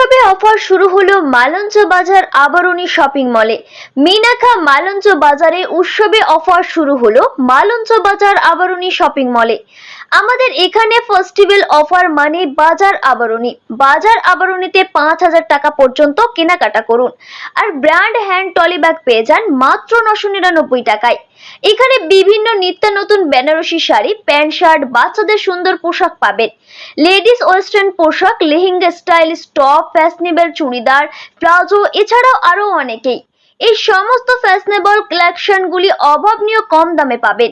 উৎসবে অফার শুরু হলো মালঞ্চ বাজার আবরণী শপিং মলে। মিনাখা মালঞ্চ বাজারে উৎসবে অফার শুরু হলো মালঞ্চ বাজার আবরণী শপিং মলে। আমাদের এখানে ফেস্টিভ্যাল অফার মানে বাজার আবরণী। বাজার আবরণীতে পাঁচ হাজার টাকা পর্যন্ত কেনাকাটা করুন। আর ব্র্যান্ড হ্যান্ড টলি ব্যাগ পেয়ে যান মাত্র নশো নিরানব্বই টাকায়। এখানে বিভিন্ন নিত্য নতুন বেনারসি শাড়ি, প্যান্ট শার্ট, বাচ্চাদের সুন্দর পোশাক পাবেন। লেডিস ওয়েস্টার্ন পোশাক, lehenga style top fashionable churidar, palazzo, এছাড়াও আরও অনেকেই। এই সমস্ত ফ্যাশনেবল কালেকশনগুলি অভাবনীয় কম দামে পাবেন।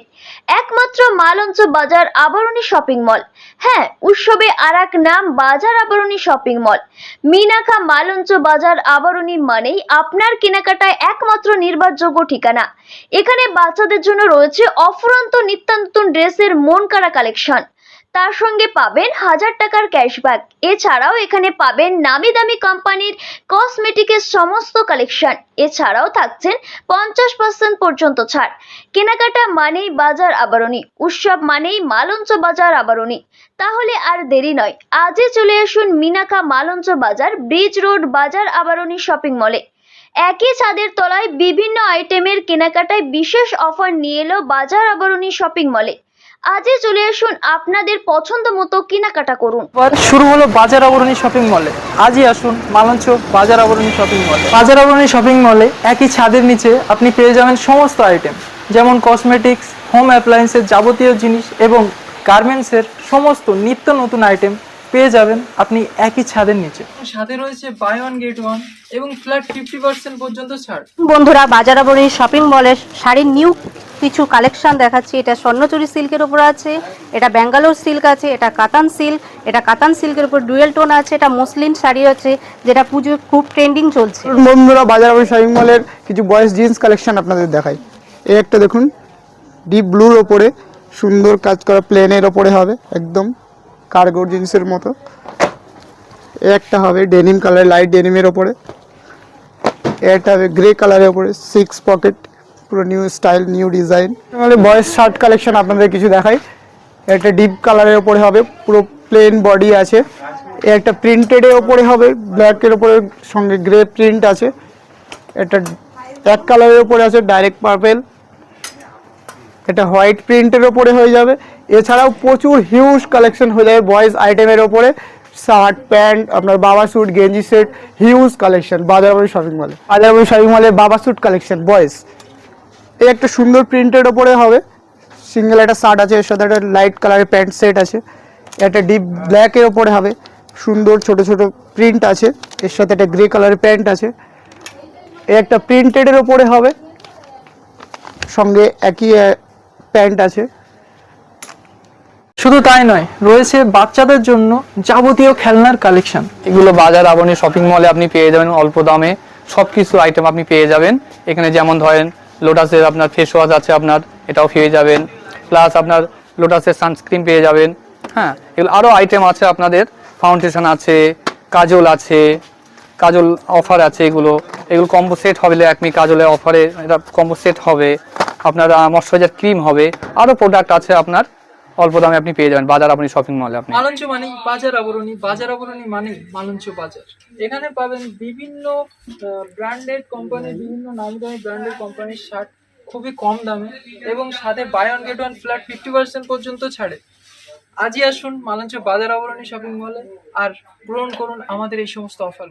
একমাত্র মালঞ্চ বাজার আবরণী শপিং মল হ্যাঁ উৎসবে আর এক নাম বাজার আবরণী শপিং মল মিনাখা মালঞ্চ বাজার আবরণী মানেই আপনার কেনাকাটায় একমাত্র নির্ভরযোগ্য ঠিকানা। এখানে বাচ্চাদের জন্য রয়েছে অফুরন্ত নিত্য নতুন ড্রেসের মন কাড়া কালেকশন তার সঙ্গে পাবেন হাজার টাকার ক্যাশব্যাক এছাড়াও এখানে পাবেন নামি দামি কোম্পানির কসমেটিকের সমস্ত কালেকশন এছাড়াও থাকছেন পঞ্চাশ পার্সেন্ট পর্যন্ত ছাড়। কেনাকাটা মানেই বাজার আবরণী, উৎসব মানেই মালঞ্চ বাজার আবরণী। তাহলে আর দেরি নয়, আজই চলে আসুন মিনাকা মালঞ্চ বাজার, ব্রিজ রোড বাজার আবরণী শপিং মলে একই ছাদের তলায় বিভিন্ন আইটেমের কেনাকাটায় বিশেষ অফার নিয়ে এলো বাজার আবরণী শপিং মলে আজই চলে আসুন আপনাদের পছন্দ মতো কেনাকাটা করুন। শুরু হলো বাজার আবরণী শপিং মলে আজই আসুন মালঞ্চ বাজার আবরণী শপিং মলে বাজার আবরণী শপিং মলে একই ছাদের নিচে আপনি পেয়ে যাবেন সমস্ত আইটেম যেমন কসমেটিক্স হোম অ্যাপ্লায়েন্সের যাবতীয় জিনিস এবং গার্মেন্টসের সমস্ত নিত্য নতুন আইটেম পেয়ে যাবেন আপনি একই ছাদের নিচে। সাথে রয়েছে বাই ওয়ান গেট ওয়ান এবং ফ্ল্যাট ফিফটি পার্সেন্ট পর্যন্ত ছাড়। বন্ধুরা বাজারাবরী শপিং মলের শাড়ির নিউ কিছু কালেকশন দেখাচ্ছি। এটা স্বর্ণচুরি সিল্কের উপর আছে এটা ব্যাঙ্গালোর সিল্ক আছে এটা কাতান সিল্ক এটা কাতান সিল্কের উপর ডুয়েল টোন আছে এটা মসলিন শাড়ি আছে যেটা পুজো খুব ট্রেন্ডিং চলছে। বন্ধুরা বাজার আবার শপিং মলের কিছু বয়েস জিন্স কালেকশন আপনাদের দেখাই। এই একটা দেখুন ডিপ ব্লুর ওপরে সুন্দর কাজ করা প্লেনের ওপরে হবে একদম। কার্গো জিন্সের মতো। একটা হবে ডেনিম কালার লাইট ডেনিমের ওপরে। একটা হবে গ্রে কালারের ওপরে সিক্স পকেট পুরো নিউ স্টাইল নিউ ডিজাইন মানে বয়েস শার্ট কালেকশন আপনাদের কিছু দেখাই। একটা ডিপ কালারের ওপরে হবে, পুরো প্লেন বডি আছে। একটা প্রিন্টেডের ওপরে হবে ব্ল্যাকের ওপরে সঙ্গে গ্রে প্রিন্ট আছে। এটা এক কালারের ওপরে আছে ডাইরেক্ট পার্পেল এটা হোয়াইট প্রিন্টের ওপরে হয়ে যাবে। এছাড়াও প্রচুর হিউজ কালেকশন হয়ে যাবে বয়েজ আইটেমের ওপরে। শার্ট প্যান্ট আপনার বাবা স্যুট গেঞ্জি set huge collection Bazarbari shopping মলে বাজারবাড়ি শপিং মলে বাবা স্যুট কালেকশন বয়েজ এই একটা সুন্দর প্রিন্টের ওপরে হবে। সিঙ্গেল একটা শার্ট আছে, এর সাথে একটা লাইট কালারের প্যান্ট সেট আছে। একটা ডিপ ব্ল্যাকের ওপরে হবে। সুন্দর ছোট ছোট প্রিন্ট আছে। এর সাথে একটা গ্রে কালারের প্যান্ট আছে। এই একটা প্রিন্টেডের ওপরে হবে। সঙ্গে একই প্যান্ট আছে। শুধু তাই নয়, রয়েছে বাচ্চাদের জন্য যাবতীয় খেলনার কালেকশন। এগুলো বাজার আবনি শপিং মলে আপনি পেয়ে যাবেন, অল্প দামে সব কিছু আইটেম আপনি পেয়ে যাবেন। এখানে যেমন ধরেন লোটাসের আপনার ফেস ওয়াশ আছে আপনার, এটাও পেয়ে যাবেন। প্লাস আপনার লোটাসের সানস্ক্রিন পেয়ে যাবেন। হ্যাঁ এগুলো আরও আইটেম আছে আপনাদের। ফাউন্ডেশন আছে, কাজল আছে, কাজল অফার আছে এগুলো। এগুলো কম্বো সেট হবে একমি কাজলের অফারে এটা কম্বো সেট হবে। আপনার ময়শ্চারাইজার ক্রিম হবে। আরও প্রোডাক্ট আছে আপনার, অল্প দামে আপনি পেয়ে যাবেন, বাজার আপনি শপিং মলে আপনি। মালঞ্চ মানেই বাজার আবরণী বাজার আবরণী মানেই মালঞ্চ বাজার। এখানে পাবেন বিভিন্ন ব্র্যান্ডেড কোম্পানির বিভিন্ন নামি দামি ব্র্যান্ডেড কোম্পানির শার্ট খুবই কম দামে এবং সাথে buy one get one flat fifty percent পর্যন্ত ছাড়ে। আজই আসুন মালঞ্চ বাজার আবরণী শপিং মলে আর পূরণ করুন আমাদের এই সমস্ত অফার